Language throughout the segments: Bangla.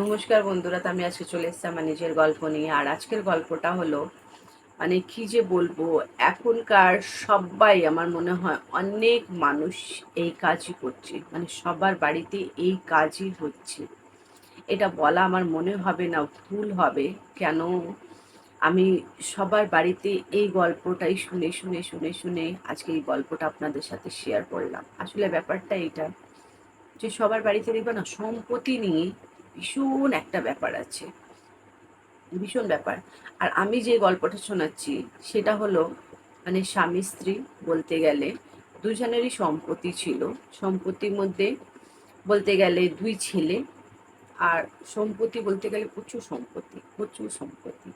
নমস্কার বন্ধুরা, তো আমি আজকে চলে এসেছি আমার নিজের গল্প নিয়ে। আর আজকের গল্পটা হলো মানে কি যে বলব, এখনকার সবাই আমার মনে হয় অনেক মানুষ এই কাজই করছে। মানে সবার বাড়িতে এই কাজই হচ্ছে। এটা বলা আমার মনে হবে না, ভুল হবে। কেন? আমি সবার বাড়িতে এই গল্পটাই শুনে শুনে শুনে শুনে আজকে এই গল্পটা আপনাদের সাথে শেয়ার করলাম। আসলে ব্যাপারটা এটা যে সবার বাড়িতে দেখবে না, সম্পত্তি নিয়ে ভীষণ একটা ব্যাপার আছে। ভীষণ ব্যাপার। আর আমি যে গল্পটা শোনাচ্ছি, সেটা হলো মানে স্বামী স্ত্রী বলতে গেলে দুজনেরই সম্পত্তি ছিল। সম্পত্তির মধ্যে বলতে গেলে দুই ছেলে, আর সম্পত্তি বলতে গেলে প্রচুর সম্পত্তি প্রচুর সম্পত্তি।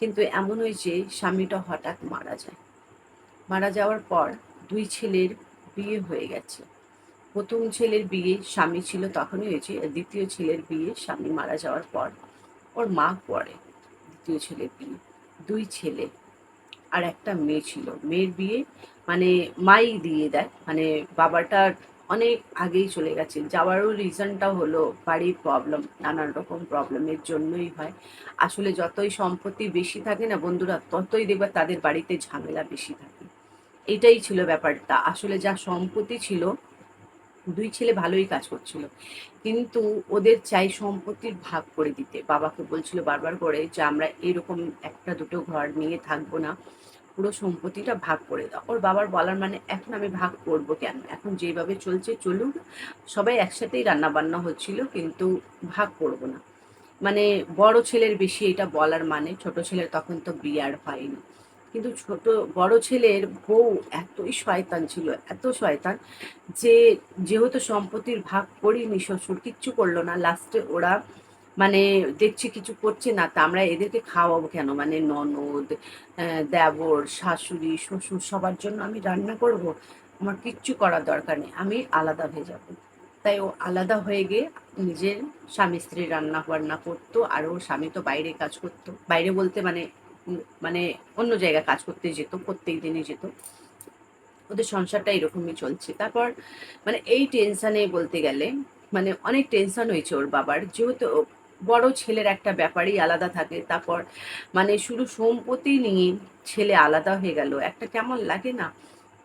কিন্তু এমন হয়েছে স্বামীটা হঠাৎ মারা যায়। মারা যাওয়ার পর দুই ছেলের বিয়ে হয়ে গেছে। প্রথম ছেলের বিয়ে স্বামী ছিল তখনই হয়েছে, দ্বিতীয় ছেলের বিয়ে স্বামী মারা যাওয়ার পর ওর মা পড়ে দ্বিতীয় ছেলের বিয়ে। দুই ছেলে আর একটা মেয়ে ছিল। মেয়ের বিয়ে মানে মাই দিয়ে দেয় মানে বাবাটার অনেক আগেই চলে গেছে। যাওয়ারও রিজনটা হলো, বাড়ির প্রবলেম নানান রকম প্রবলেমের জন্যই হয়। আসলে যতই সম্পত্তি বেশি থাকে না বন্ধুরা, ততই দেখবে তাদের বাড়িতে ঝামেলা বেশি থাকে। এটাই ছিল ব্যাপারটা। আসলে যা সম্পত্তি ছিল দুই ছেলে ভালোই কাজ করছিল। কিন্তু ওদের চাই সম্পত্তির ভাগ করে দিতে। বাবাকে বলছিল বারবার করে যে, আমরা এরকম একটা দুটো ঘর নিয়ে থাকব না। পুরো সম্পত্তিটা ভাগ করে দাও। ওর বাবার বলার মানে এখন আমি ভাগ করব কেন? এখন যেভাবে চলছে, চলুক। সবাই একসাথেই রান্না বান্না হচ্ছিল, কিন্তু ভাগ করব না। মানে বড় ছেলের বেশি এটা বলার মানে ছোট ছেলের তখন তো বিয়ে আর হয়নি। কিন্তু ছোট, বড় ছেলের বউ এতই শয়তান ছিল, এত শয়তান যে যেহেতু সম্পত্তির ভাগ করিনি, শ্বশুর কিচ্ছু করল না। লাস্টে ওরা মানে দেখছি কিছু করছে না, তা আমরা এদেরকে খাওয়াবো কেন? মানে ননদ দেবর, শাশুড়ি, শ্বশুর সবার জন্য আমি রান্না করব? আমার কিচ্ছু করার দরকার নেই, আমি আলাদা হয়ে যাব। তাই ও আলাদা হয়ে গিয়ে নিজের স্বামী স্ত্রী রান্না বান্না করতো, আর ওর স্বামী তো বাইরে কাজ করতো। বাইরে বলতে মানে মানে অন্য জায়গায় কাজ করতে যেত, প্রত্যেক দিনই যেত। ওদের সংসারটা এরকমই চলছে। তারপর মানে এই টেনশানে বলতে গেলে মানে অনেক টেনশন হয়েছে ওর বাবার। যেহেতু বড় ছেলের একটা ব্যাপারই আলাদা থাকে, তারপর মানে শুধু সম্পত্তি নিয়ে ছেলে আলাদা হয়ে গেল। একটা কেমন লাগে না?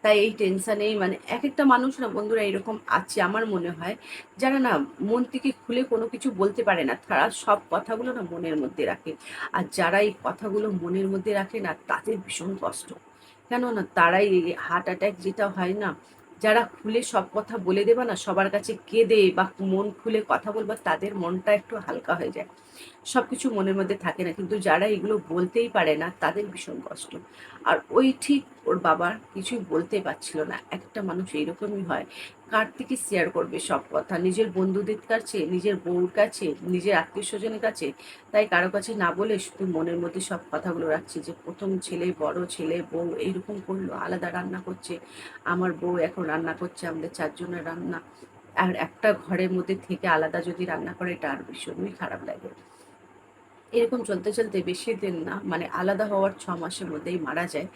তাই এই টেনশানেই মানে এক একটা মানুষ না বন্ধুরা এরকম আছে আমার মনে হয়, যারা না মন থেকে খুলে কোনো কিছু বলতে পারে না, তারা সব কথাগুলো না মনের মধ্যে রাখে। আর যারা এই কথাগুলো মনের মধ্যে রাখে না, তাদের ভীষণ কষ্ট। কেন না? তারাই হার্ট অ্যাটাক যেটা হয় না, যারা খুলে সব কথা বলে দেবে না, সবার কাছে কেঁদে বা মন খুলে কথা বলবা, তাদের মনটা একটু হালকা হয়ে যায়। সব কিছু মনের মধ্যে থাকে না, কিন্তু যারা এগুলো বলতেই পারে না, তাদের ভীষণ কষ্ট। আর ওই ঠিক ওর বাবার কিছুই বলতে পারছিল না। একটা মানুষ এইরকমই হয়। কার থেকে শেয়ার করবে সব কথা? নিজের বন্ধুদের কাছে, নিজের বউর কাছে, নিজের আত্মীয় স্বজনের কাছে? তাই কারও কাছে না বলে শুধু মনের মধ্যে সব কথাগুলো রাখছে যে, প্রথম ছেলে, বড় ছেলে, বউ এইরকম করল, আলাদা রান্না করছে। আমার বউ এখন রান্না করছে, আমাদের চারজনের রান্না। আর একটা ঘরের মধ্যে থেকে আলাদা যদি রান্না করে, এটা আর ভীষণই খারাপ লাগে। এরকম চলতে চলতে বেশি দিন না মানে আলাদা হওয়ার ছ মাসের মধ্যেই মারা যায়।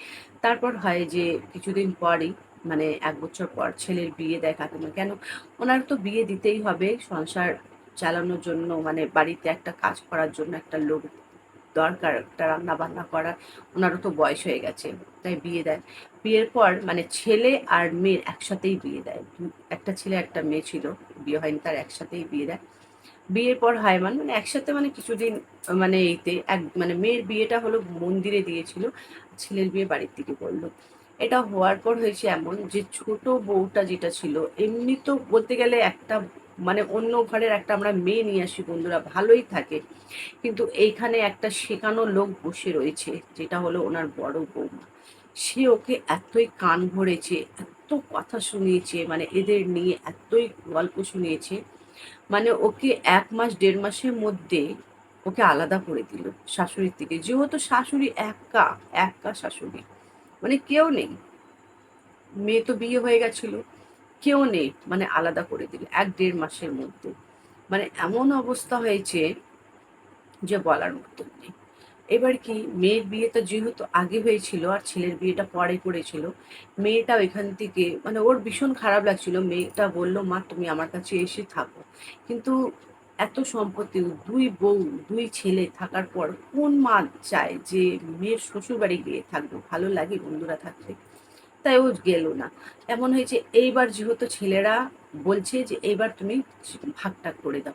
তারপর হয় যে কিছুদিন পরই মানে এক বছর পর ছেলের বিয়ে দেয় কাকিমা কেন? ওনার তো বিয়ে দিতেই হবে, সংসার চালানোর জন্য মানে বাড়িতে একটা কাজ করার জন্য একটা লোক দরকার, একটা রান্না বান্না করা, ওনারও তো বয়স হয়ে গেছে, তাই বিয়ে দেয়। বিয়ের পর মানে ছেলে আর মেয়ের একসাথেই বিয়ে দেয়। একটা ছেলে, একটা মেয়ে ছিল, বিয়ে হয়নি, তার একসাথেই বিয়ে দেয়। বিয়ের পর হায়মান মানে একসাথে মানে কিছুদিন মানে এইতে এক মানে মেয়ের বিয়েটা হলো মন্দিরে দিয়েছিল, ছেলের বিয়ে বাড়ির থেকে করল এটা হওয়ার পর হয়েছে এমন যে ছোট বউটা যেটা ছিল, এমনি তো বলতে গেলে একটা মানে অন্য ঘরের একটা আমরা মেয়ে নিয়ে আসি বন্ধুরা, ভালোই থাকে। কিন্তু এইখানে একটা শেখানো লোক বসে রয়েছে, যেটা হলো ওনার বড় বৌমা। সে ওকে এতই কান ভরেছে, এত কথা শুনিয়েছে মানে এদের নিয়ে এতই গল্প শুনিয়েছে মানে ওকে এক মাস, দেড় মাসের মধ্যে ওকে আলাদা করে দিল শাশুড়ির থেকে। যেহেতু শাশুড়ি একা একা শাশুড়ি মানে কেউ নেই। মেয়ে তো বিয়ে হয়ে গেছিল, কেউ নেই মানে আলাদা করে দিল এক দেড় মাসের মধ্যে। মানে এমন অবস্থা হয়েছে যে বলার মতন নেই। এবার কি মেয়ের বিয়েটা যেহেতু আগে হয়েছিল আর ছেলের বিয়েটা পরে করেছিল মেয়েটা ওইখান থেকে মানে ওর ভীষণ খারাপ লাগছিল। মেয়েটা বলল, মা, তুমি আমার কাছে এসে থাকো। কিন্তু এত সম্পত্তি দুই বউ, দুই ছেলে থাকার পর কোন মা চায় যে মেয়ের শ্বশুর বাড়ি গিয়ে থাকব? ভালো লাগে বন্ধুরা থাকতে। তাই ও গেল না। এমন হয়েছে, এইবার যেহেতু ছেলেরা বলছে যে এবার তুমি ভাগটাগ করে দাও।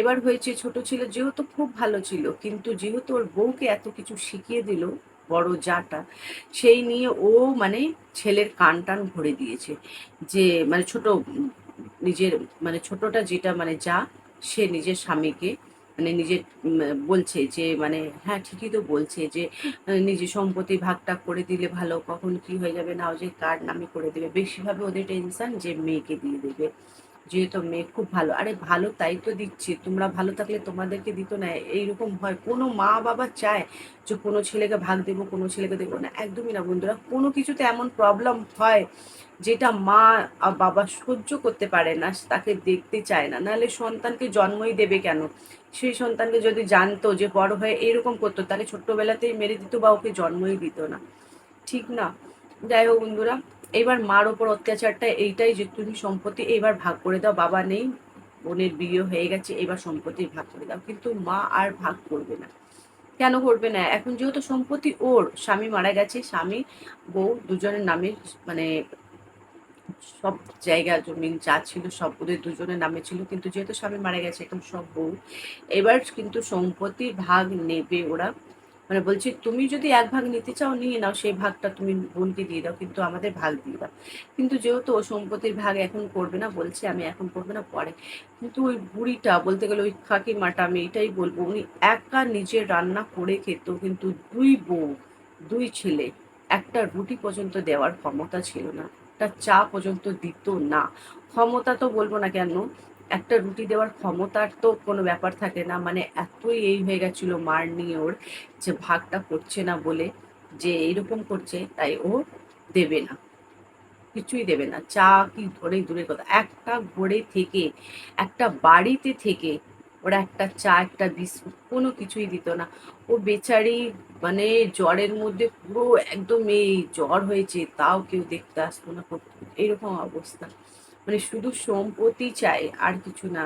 এবার হয়েছে ছোট ছিল, যেহেতু খুব ভালো ছিল, কিন্তু যেহেতু ওর বউকে এত কিছু শিখিয়ে দিল, বড় যাটা, সেই নিয়ে ও মানে ছেলের কান টান ভরে দিয়েছে। যে মানে ছোট নিজের মানে ছোটটা যেটা মানে যা সে নিজের স্বামীকে মানে নিজের বলছে যে মানে হ্যাঁ ঠিকই তো বলছে যে নিজের সম্পত্তি ভাগটা করে দিলে ভালো, কখন কি হয়ে যাবে, না ও যে কার নামে করে দেবে? বেশিভাবে ওদের টেনশন যে মেয়েকে দিয়ে দেবে। যেহেতু মেয়ে, খুব ভালো। আরে ভালো তাই তো দিচ্ছি। তোমরা ভালো থাকলে তোমাদেরকে দিত না। এইরকম হয় কোনো মা বাবা চায় যে কোনো ছেলেকে ভাগ দেবো, কোনো ছেলেকে দেবো না। একদমই না বন্ধুরা। কোনো কিছুতে এমন প্রবলেম হয় যেটা মা বাবা সহ্য করতে পারে না, তাকে দেখতে চায় না। নাহলে সন্তানকে জন্মই দেবে কেন? সেই সন্তানকে যদি জানতো যে বড় হয়ে এরকম করতো, তাহলে ছোট্টবেলাতেই মেরে দিত বা ওকে জন্মই দিত না। ঠিক না? যাই হোক বন্ধুরা। এবার মার ওপর অত্যাচারটা এইটাই যে তুমি সম্পত্তি এবার ভাগ করে দাও, বাবা নেই, বোনের বিয়ে হয়ে গেছে, এবার সম্পত্তি ভাগ করে দাও। কিন্তু মা আর ভাগ করবে না। কেন করবে না? এখন যেহেতু সম্পত্তি ওর, স্বামী মারা গেছে, স্বামী, বউ দুজনের নামে মানে সব জায়গা, জমি যা ছিল সব ওদের দুজনের নামে ছিল। কিন্তু যেহেতু স্বামী মারা গেছে, এখন সব বউ। এবার কিন্তু সম্পত্তির ভাগ নেবে ওরা। মানে বলছি, তুমি যদি এক ভাগ নিতে চাও, নিয়ে নাও, সেই ভাগটা তুমি বোনকে দিয়ে দাও, কিন্তু আমাদের ভাগ দিয়ে দাও। কিন্তু যেহেতু ও সম্পত্তির ভাগ এখন করবে না, বলছে আমি এখন করবে না, পরে। কিন্তু ওই বুড়িটা, বলতে গেলে ওই মাটা আমি এটাই বলব, উনি একা নিজে রান্না করে খেত, কিন্তু দুই বউ, দুই ছেলে, একটা রুটি পর্যন্ত দেওয়ার ক্ষমতা ছিল না, একটা চা পর্যন্ত দিত না। ক্ষমতা তো বলব না কেন? একটা রুটি দেওয়ার ক্ষমতার তো কোনো ব্যাপার থাকে না। মানে এতই এই হয়ে গেছিল মার নিয়ে ওর যে ভাগটা করছে না বলে যে এইরকম করছে, তাই ও দেবে না। কিছুই দেবে না। চা কি ধরে দূরের কথা। একটা ঘরে থেকে, একটা বাড়িতে থেকে ওরা একটা চা, একটা বিস্কুট কোনো কিছুই দিত না। ও বেচারি মানে জ্বরের মধ্যে পুরো একদম এই জ্বর হয়েছে, তাও কেউ দেখতে আসতো না। এইরকম অবস্থা। মানে শুধু সম্পত্তি চাই, আর কিছু না।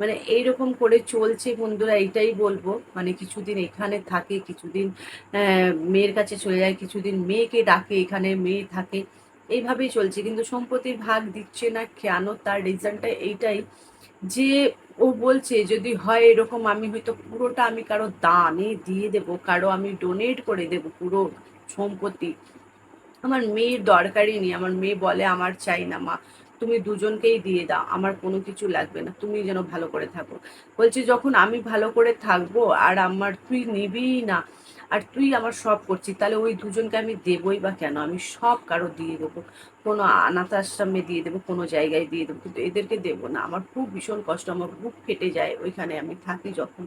মানে এইরকম করে চলছে বন্ধুরা এটাই বলব। মানে কিছুদিন এখানে থাকে, কিছুদিন মেয়ের কাছে চলে যায়, কিছুদিন মেয়েকে ডাকে, এখানে মেয়ে থাকে। এইভাবেই চলছে। কিন্তু সম্পত্তির ভাগ দিচ্ছে না কেন? তার রিজনটা এইটাই যে ও বলছে, যদি হয় এরকম, আমি হয়তো পুরোটা আমি কারও দানে দিয়ে দেব, কারও আমি ডোনেট করে দেব পুরো সম্পত্তি। আমার মেয়ের দরকারই নেই। আমার মেয়ে বলে, আমার চাই না মা। তুমি দুজনকেই দিয়ে দাও, আমার কোনো কিছু লাগবে না, তুমি যেন ভালো করে থাকো। বলছে, যখন আমি ভালো করে থাকব আর আমার, তুই নিবি না, আর তুই আমার সব করছিস, তাহলে ওই দুজনকে আমি দেবই বা কেন? আমি সব কারও দিয়ে দেবো, কোনো অনাথ আশ্রমে দিয়ে দেবো, কোনো জায়গায় দিয়ে দেবো, কিন্তু এদেরকে দেবো না। আমার খুব ভীষণ কষ্ট, আমার বুক ফেটে যায় ওইখানে আমি থাকি যখন।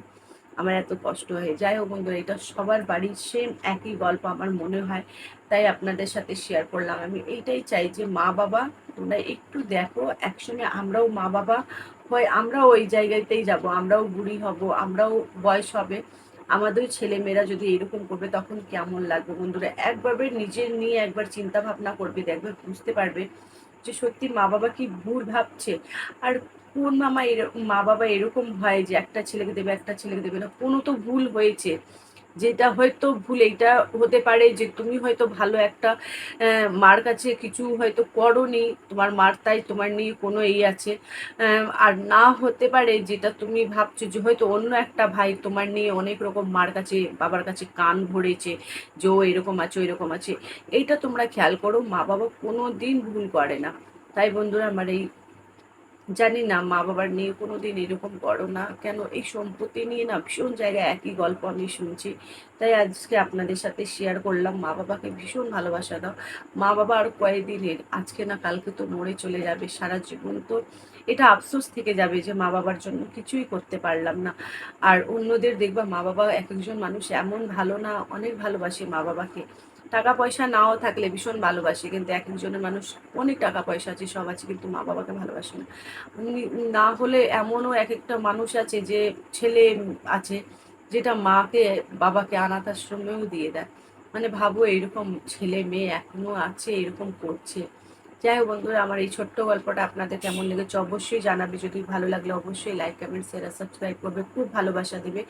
আমার এত কষ্ট হয়ে। যাই হোক বন্ধুরা, এটা সবার বাড়ির সেম একই গল্প আমার মনে হয়, তাই আপনাদের সাথে শেয়ার করলাম। আমি এইটাই চাই যে মা বাবা তোমরা একটু দেখো, একসঙ্গে আমরাও মা বাবা হয় আমরাও ওই জায়গাতেই যাব, আমরাও বুড়ি হব, আমরাও বয়স হবে। আমাদের ছেলে মেয়েরা যদি এরকম করবে তখন কেমন লাগবে বন্ধুরা? একবার নিজের নিয়ে একবার চিন্তা ভাবনা করবে, দেখবে বুঝতে পারবে যে সত্যি মা বাবা কি ভুল ভাবছে। আর কোন মামা এরকম মা বাবা এরকম হয় যে একটা ছেলেকে দেবে, একটা ছেলেকে দেবে না? কোনো তো ভুল হয়েছে। যেটা হয়তো ভুল, এইটা হতে পারে যে তুমি হয়তো ভালো একটা মার কাছে কিছু হয়তো করনি, তোমার মার তাই তোমার নিয়ে কোনো এই আছে। আর না হতে পারে যেটা তুমি ভাবছ যে হয়তো অন্য একটা ভাই তোমার নিয়ে অনেক রকম মার কাছে, বাবার কাছে কান ভরেছে, যে ও এরকম আছে এরকম আছে। এইটা তোমরা খেয়াল করো, মা বাবা কোনো দিন ভুল করে না। তাই বন্ধুরা, আমার এই জানি না মা বাবার নিয়ে কোনো দিন এরকম করো না। কেন? এই সম্পত্তি নিয়ে না ভীষণ জায়গায় একই গল্প আমি শুনছি। তাই আজকে আপনাদের সাথে শেয়ার করলাম মা বাবাকে ভীষণ ভালোবাসা দাও। মা বাবা আর কয়েকদিনের, আজকে না কালকে তো মরে চলে যাবে সারা জীবন। তো এটা আফসোস থেকে যাবে যে মা বাবার জন্য কিছুই করতে পারলাম না। আর অন্যদের দেখবা মা বাবা এক একজন মানুষ এমন ভালো না, অনেক ভালোবাসে মা বাবাকে টাকা পয়সা নাও থাকলে ভীষণ ভালোবাসে, কিন্তু এক একজনের মানুষ অনেক টাকা পয়সা আছে, সব আছে, কিন্তু মা বাবাকে ভালোবাসে না। না হলে এমনও এক একটা মানুষ আছে যে ছেলে আছে, যেটা মাকে, বাবাকে অনাথ আশ্রমেও দিয়ে দেয়। মানে ভাবো এরকম ছেলে মেয়ে এখনও আছে, এরকম করছে। যাই হোক বন্ধুরা, আমার এই ছোট্ট গল্পটা আপনাদের কেমন লেগেছে অবশ্যই জানাবে। যদি ভালো লাগলে অবশ্যই লাইক, কমেন্ট শেয়ার আর সাবস্ক্রাইব করবে। খুব ভালোবাসা দেবে।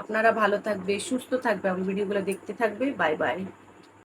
আপনারা ভালো থাকবে, সুস্থ থাকবে। আমার ভিডিওগুলো দেখতে থাকবে। Bye bye.